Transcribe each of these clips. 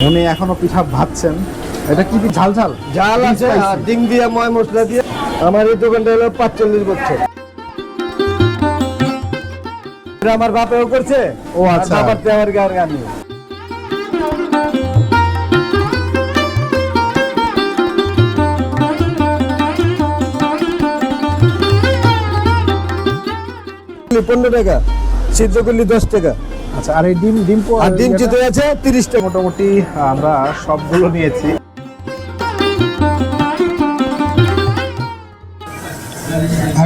উনি এখনও পিঠা ভাজছেন। এটা কি ঝাল ঝাল? ঝাল আছে ডিম দিয়ে ময় মশলা দিয়ে আমার এই দোকানটা হলো পাঁচচল্লিশ বছর। আমার বাপেও করছে ও, আচ্ছা। বাবার আমার গার গানি। পনেরো টাকা সিদ্ধ করলি দশ টাকা। আচ্ছা আর এই ডিম ডিম আর ডিম? চিতে আছে তিরিশ টাকা মোটামুটি আমরা সবগুলো নিয়েছি।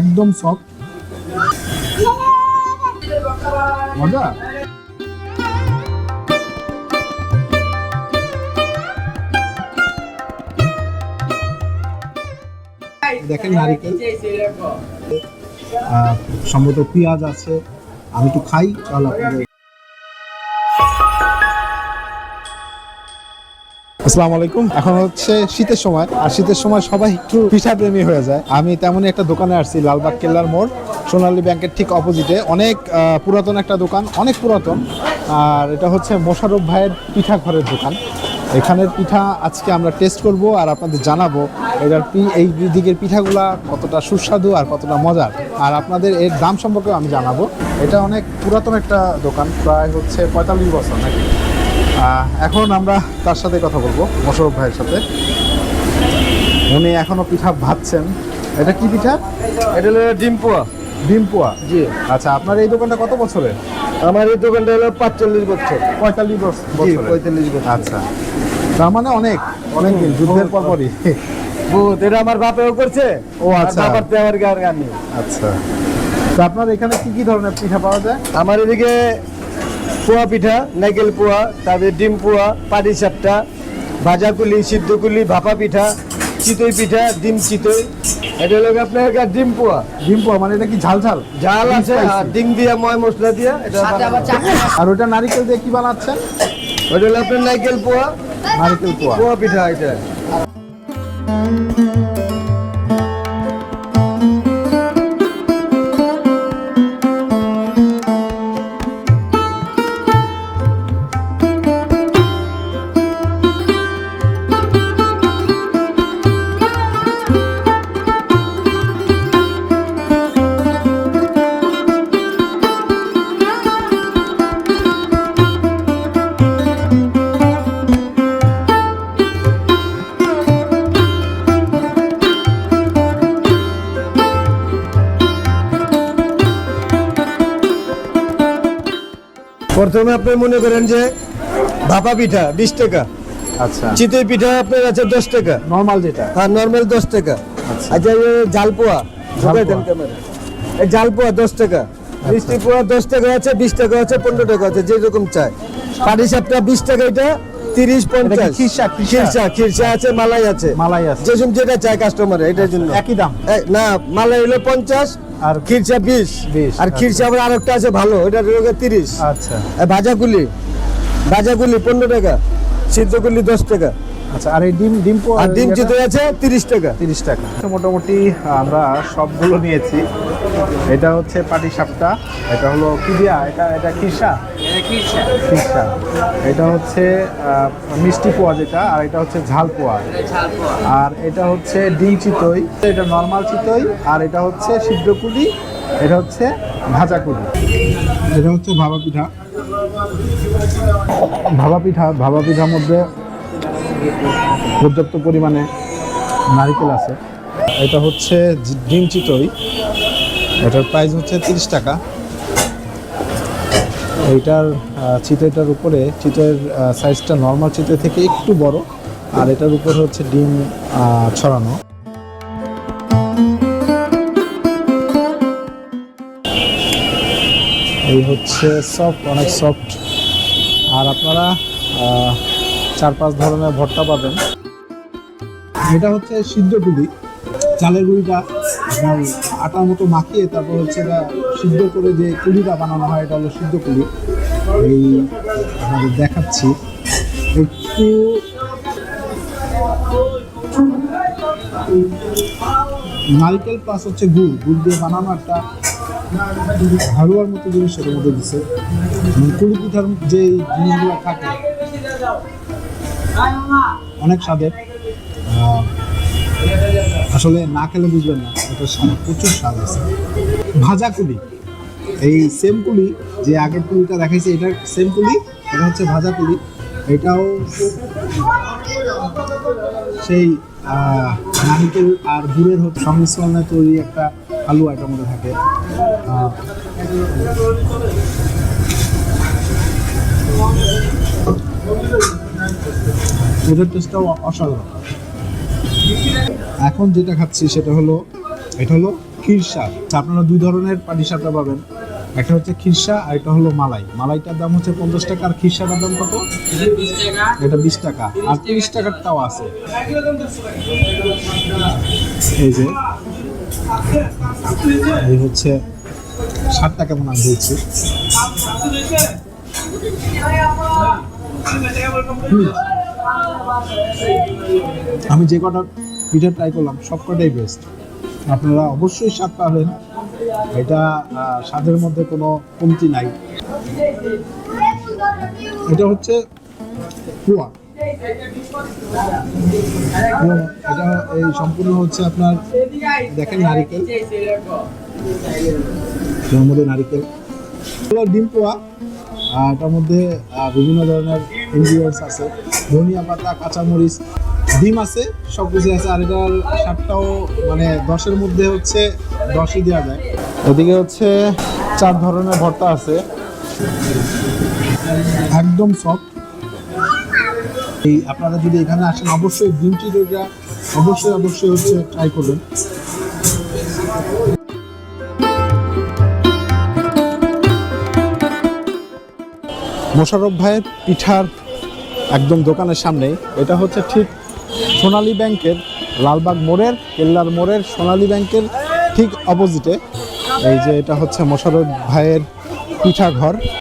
একদম সফট মজা? দেখেন নারিকেল। সম্ভবত পেঁয়াজ আছে। আমি একটু খাই তাহলে আপনাদের আসসালামু আলাইকুম। এখন হচ্ছে শীতের সময়। আর শীতের সময় সবাই একটু পিঠা প্রেমী হয়ে যায়। আমি তেমনই একটা দোকানে আসছি, লালবাগ কেল্লার মোড়। সোনালী ব্যাংকের ঠিক অপোজিটে। অনেক পুরাতন একটা দোকান, অনেক পুরাতন। আর এটা হচ্ছে মোশারফ ভাইয়ের পিঠা ঘরের দোকান। এখানের পিঠা আজকে আমরা টেস্ট করব আর আপনাদের জানাব এটার এই দিকের পিঠাগুলা কতটা সুস্বাদু আর কতটা মজার। আর আপনাদের এর দাম সম্পর্কেও আমি জানাব। এটা অনেক পুরাতন একটা দোকান, প্রায় হচ্ছে পঁয়তাল্লিশ বছর নাকি? এখন আমরা তার সাথে কথা বলব মোশারফ ভাইয়ের সাথে। উনি এখনও পিঠা ভাজছেন এটা কি পিঠা? এটা হলো ডিম পোয়া। ডিম পোয়া? জি। আচ্ছা আপনার এই দোকানটা কত বছরের? আমার এই দোকানটা হলো পাঁচচল্লিশ বছর। পঁয়তাল্লিশ বছর পঁয়তাল্লিশ বছর। আচ্ছা। তার মানে অনেক অনেক দিন যুদ্ধের পর পরই বহুত। এটা আমার বাপেও করছে। ও, আচ্ছা। বাবার আমার গার গানি আচ্ছা। তো আপনার এখানে কি কি ধরনের পিঠা পাওয়া যায়? আমার এদিকে পোয়া পিঠা নাইকেল পোয়া তারপরে ডিম পোয়া পাটি সাপটা ভাজা কুলি সিদ্ধ কুলি ভাপা পিঠা চিতই পিঠা ডিম চিতই। এটা হলো আপনার ডিম পোয়া। ডিম পোয়া মানে এটা কি ঝাল ঝাল? জাল Beef আছে? ডিম দিয়ে ময় মশলা দিয়ে এটা। আর ওটা নারিকেল দিয়ে কি বানাচ্ছেন? ওটা হলো আপনার নাইকেল পোয়া। নারিকেল পোয়া। পোয়া পিঠা এটা। প্রথমে আপনি মনে করেন যে ভাপা পিঠা বিশ টাকা। আচ্ছা। চিতই পিঠা আপনার আছে দশ টাকা। নর্মাল যেটা। আর নর্মাল দশ টাকা। আচ্ছা। জালপোয়া এই জাল পোয়া জাল দেন পোয়া। ক্যামেরা এই জাল দশ টাকা। মিষ্টি পোয়া দশ টাকা আছে বিশ টাকা আছে পনেরো টাকা আছে যেরকম চায় পাটি সাপটা বিশ টাকা এটা তিরিশ পঞ্চাশ। খিরসা, খিরসা? খিরসা আছে মালাই আছে। মালাই আছে। যেরকম যেটা চায় কাস্টমার এটার জন্য। একই দাম? না মালাই হলো পঞ্চাশ আর আর খিরসা বিশ 20, আর খিরসা আবার আরেকটা আছে ভালো ওটা হলো তিরিশ। আচ্ছা। আর ভাজাগুলি ভাজাগুলি পনেরো টাকা সিদ্ধ করলি দশ টাকা। আচ্ছা আর এই ডিম ডিম পোয়া আর ডিম? চিতই আছে তিরিশ টাকা। তিরিশ টাকা। তো মোটামুটি আমরা সবগুলো নিয়েছি। এটা হচ্ছে পাটি সাপটা এটা হলো কি দিয়া এটা এটা খিরসা। খিরসা। এটা হচ্ছে মিষ্টি পোয়া যেটা আর এটা হচ্ছে ঝাল পোয়া। আর এটা হচ্ছে ডিম চিতই। এটা নর্মাল চিতই আর এটা হচ্ছে সিদ্ধ কুলি এটা হচ্ছে ভাজা কুলি। এটা হচ্ছে ভাবা পিঠা। ভাবা পিঠা ভাবা পিঠার মধ্যে পর্যাপ্ত পরিমাণে নারিকেল আছে। এটা হচ্ছে ডিম চিতই। এটার প্রাইস হচ্ছে তিরিশ টাকা। এইটার চিতইটার উপরে, চিতইয়ের সাইজটা নর্মাল চিতই থেকে একটু বড়, আর এটার উপরে হচ্ছে ডিম ছড়ানো। এই হচ্ছে সফট অনেক সফট আর আপনারা চার পাঁচ ধরনের ভর্তা পাবেন। এটা হচ্ছে সিদ্ধ গুড়ি চালের গুঁড়িটা আপনার আটার মতো মাখিয়ে তারপর হচ্ছে এটা সিদ্ধ করে যে কুড়িটা বানানো হয়, এটা হলো সিদ্ধ কুড়ি এই আপনাদের দেখাচ্ছি। একটু নারকেল প্লাস হচ্ছে গুড়। গুড় দিয়ে বানানো একটা হালুয়ার মতো জিনিস সেটার মধ্যে দিছে। মানে কুড়ি পিঠার যে জিনিসগুলো থাকে অনেক স্বাদের। আসলে না খেলে বুঝবেন না, এটা প্রচুর স্বাদ আছে। ভাজা কুলি, এই সেম কুলি যে আগের কুলিটা দেখাইছে, এটা সেম কুলি, এটা হচ্ছে ভাজা কুলি। এটাও সেই নারকেল আর গুড়ের সংমিশ্রণে তৈরি একটা আলু এটার মধ্যে থাকে। এটার টেস্টটাও অসাধারণ। এখন যেটা খাচ্ছি সেটা হলো, এটা হলো খিরসা আপনারা দুই ধরনের পাটিসাপটা পাবেন। একটা হচ্ছে খিরসা আর এটা হলো মালাই। মালাইটার দাম হচ্ছে পঞ্চাশ টাকা আর খিরসাটার দাম কত? এটা বিশ টাকা। আর তিরিশ টাকারটাও আছে। এই যে, এই হচ্ছে ষাট টাকা মনে আমি দিয়েছি আমি যে কটা পিঠা ট্রাই করলাম, সব কটাই বেস্ট আপনারা অবশ্যই স্বাদ পাবেন। এটা স্বাদের মধ্যে কোনো কমতি নাই। এটা হচ্ছে কুয়া। এটা এই সম্পূর্ণ হচ্ছে আপনার, দেখেন নারিকেল। মধ্যে নারিকেল। ডিম পোয়া এটার মধ্যে বিভিন্ন ধরনের ইনগ্রিডিয়েন্টস আছে। ধনিয়া পাতা, কাঁচামরিচ, ডিম আছে সব কিছু আছে। আর এটার স্বাদটাও মানে দশের মধ্যে হচ্ছে দশই দেওয়া যায়। এদিকে হচ্ছে চার ধরনের ভর্তা আছে। একদম সফট এই আপনারা যদি এখানে আসেন, অবশ্যই ডিম চিড়িটা অবশ্যই অবশ্যই হচ্ছে ট্রাই করবেন। মোশারফ ভাইয়ের পিঠার একদম দোকানের সামনে, এটা হচ্ছে ঠিক সোনালী ব্যাংকের লালবাগ মোড়ের, কেল্লার মোড়ের সোনালী ব্যাংকের ঠিক অপোজিটে এই যে এটা হচ্ছে মোশারফ ভাইয়ের পিঠা ঘর